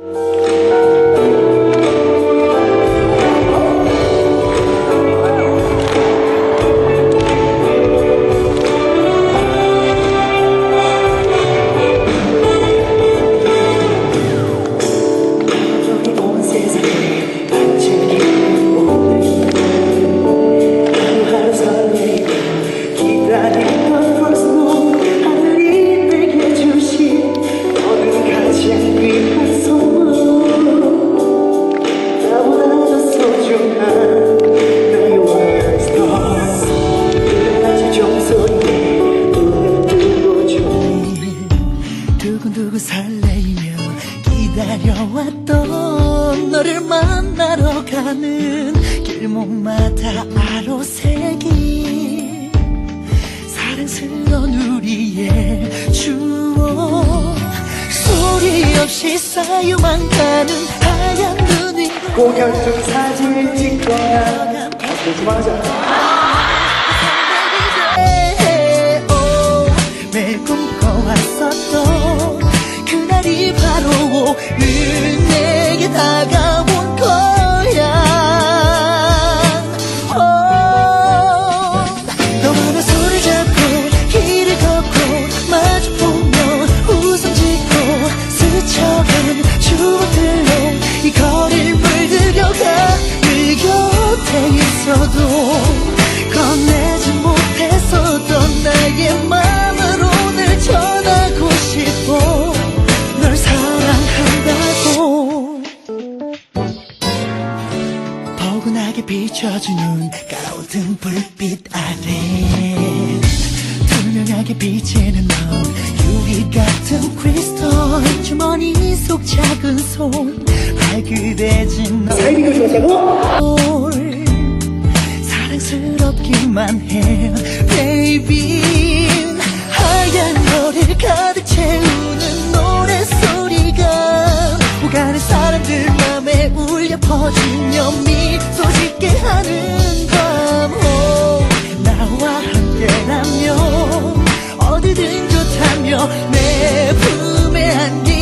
you. 너를 만나러 가는 길목마다 아로새길 사랑스러운 우리의 추억. 소리 없이 쌓여만 가는 하얀 눈이. 공연 중 사진을 찍거나. 조심하자. 매일 꿈꿔왔었던 그날이 바로 오늘 내게 다가 포근하게 비춰주는 가로등 불빛 아래 투명하게 비치는 넌 유리 같은 크리스탈 주머니 속 작은 손 발그레진 너 사이비가 좋았다고? 사랑스럽기만 해 baby. 하얀 거리를 가득 내 품에 안기